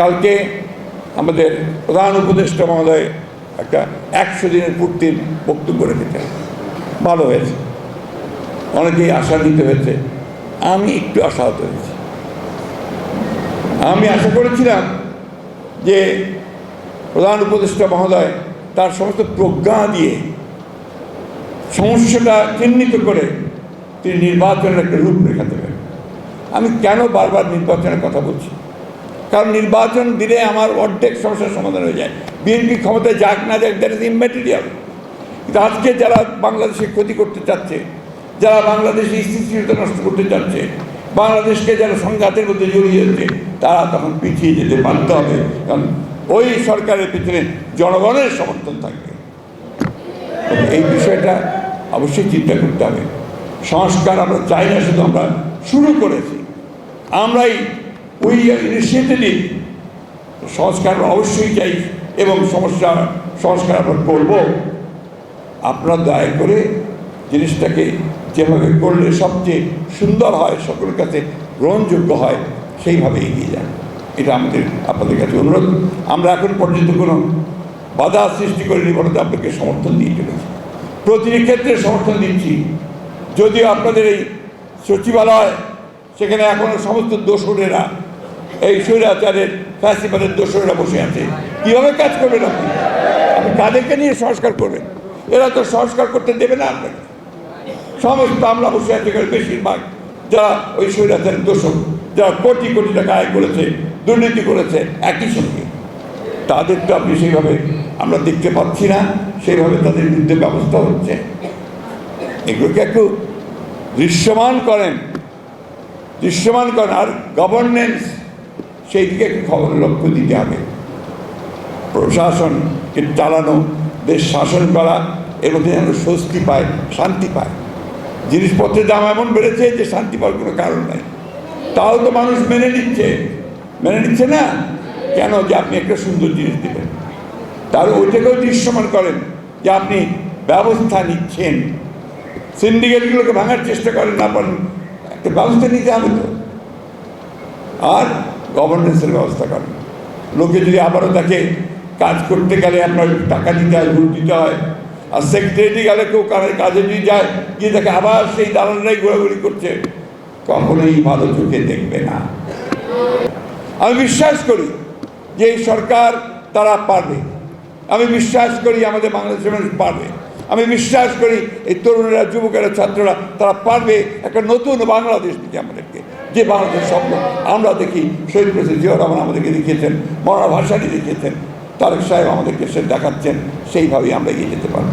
কালকে আমাদের প্রধান উপদেষ্টা মহোদয় একটা একশো দিনের পূর্তির বক্তব্য রেখেছেন। ভালো হয়েছে। অনেকেই আশান্বিত হয়েছে। আমি একটু আশাহত হয়েছি। আমি আশা করেছিলাম যে প্রধান উপদেষ্টা মহোদয় তার সমস্ত প্রজ্ঞা দিয়ে সমস্যাটা চিহ্নিত করে তিনি নির্বাচনের একটা রূপরেখা দেবেন। আমি কেন বারবার নির্বাচনের কথা বলছি? কারণ নির্বাচন দিলে আমার অর্ধেক সমস্যার সমাধান হয়ে যায়। বিএনপি ক্ষমতায় যাক না যাক দ্যাট ইজ ইম্যাটেরিয়াল কিন্তু আজকে যারা বাংলাদেশে ক্ষতি করতে চাচ্ছে, যারা বাংলাদেশে স্থিতিশীলতা নষ্ট করতে চাচ্ছে, বাংলাদেশকে যারা সংঘাতের মধ্যে জড়িয়ে যাচ্ছে, তারা তখন পিছিয়ে যেতে বাধ্য হবে। কারণ ওই সরকারের পিছনে জনগণের সমর্থন থাকবে। এই বিষয়টা অবশ্যই চিন্তা করতে হবে। সংস্কার আমরা চাই না, শুধু আমরা শুরু করেছি। আমরাই উই ইনিশিয়েটিভ সংস্কার অবশ্যই চাই এবং সমস্যা সংস্কার আমরা করব। আপনারা দয়া করে জিনিসটাকে যেভাবে করলে সবচেয়ে সুন্দর হয়, সকলের কাছে গ্রহণযোগ্য হয়, সেইভাবে এগিয়ে যান। এটা আমাদের, আপনাদের কাছে অনুরোধ। আমরা এখন পর্যন্ত কোনো বাধা সৃষ্টি করিনি বলতে আপনাকে সমর্থন দিয়ে চলেছি। প্রতিটি ক্ষেত্রে সমর্থন দিচ্ছি। যদিও আপনাদের এই সচিবালয়, সেখানে এখনও সমস্ত দোসরেরা এই স্বৈরাচারের ফ্যাসিবাদের দোসরেরা বসে আছে। কীভাবে কাজ করবেন আপনি? আপনি তাদেরকে নিয়ে সংস্কার করবেন? এরা তো সংস্কার করতে দেবে না আপনাকে। সমস্ত আমরা বসে আছি বেশিরভাগ। যারা ওই স্বৈরাচারের দোষক যারা কোটি কোটি টাকা আয় করেছে, দুর্নীতি করেছে, একই সঙ্গে। তাদের তো আপনি সেইভাবে আমরা দেখতে পাচ্ছি না, সেইভাবে তাদের বিরুদ্ধে ব্যবস্থা হচ্ছে। এগুলোকে একটু দৃশ্যমান করেন। দৃশ্যমান করেন। আর গভর্নেন্স সেই দিকে একটু খবর লক্ষ্য দিতে হবে। প্রশাসনকে চালানো, দেশ শাসন করা, এর মধ্যে যেন স্বস্তি পায়, শান্তি পায়। জিনিসপত্রের দাম এমন বেড়েছে যে শান্তি পাওয়ার কোনো কারণ নাই। তাও তো মানুষ মেনে নিচ্ছে। মেনে নিচ্ছে না? কেন যে আপনি একটা সুন্দর জিনিস দেবেন? তার ওইটাকেও দৃশ্যমান করেন যে আপনি ব্যবস্থা নিচ্ছেন। সিন্ডিকেটগুলোকে ভাঙার চেষ্টা করেন, না পারেন একটা ব্যবস্থা নিতে হবে তো। আর গভর্নেন্সের ব্যবস্থা করেন। লোকে যদি আবারও তাকে কাজ করতে গেলে আপনার টাকা দিতে হয়, ভোট দিতে হয়, আর সেক্রেটারি গেলে কেউ কাজে যদি যায়, গিয়ে তাকে আবার সেই দালালরাই ঘোরাঘুরি করছে, কখনোই ভালো চোখে দেখবে না। আমি বিশ্বাস করি যে এই সরকার তারা পারবে। আমি বিশ্বাস করি আমাদের বাংলাদেশের মানুষ পারবে। আমি বিশ্বাস করি এই তরুণেরা, যুবকেরা, ছাত্ররা তারা পারবে একটা নতুন বাংলাদেশ দিতে আমাদেরকে। যে বাংলাদেশের স্বপ্ন, আমরা দেখি শহীদ প্রেসিডেন্ট জিয়া রহমান আমাদেরকে দেখিয়েছেন মরানা ভাষাটি দেখিয়েছেন, তারেক সাহেব আমাদেরকে সে দেখাচ্ছেন, সেইভাবেই আমরা এগিয়ে যেতে পারব।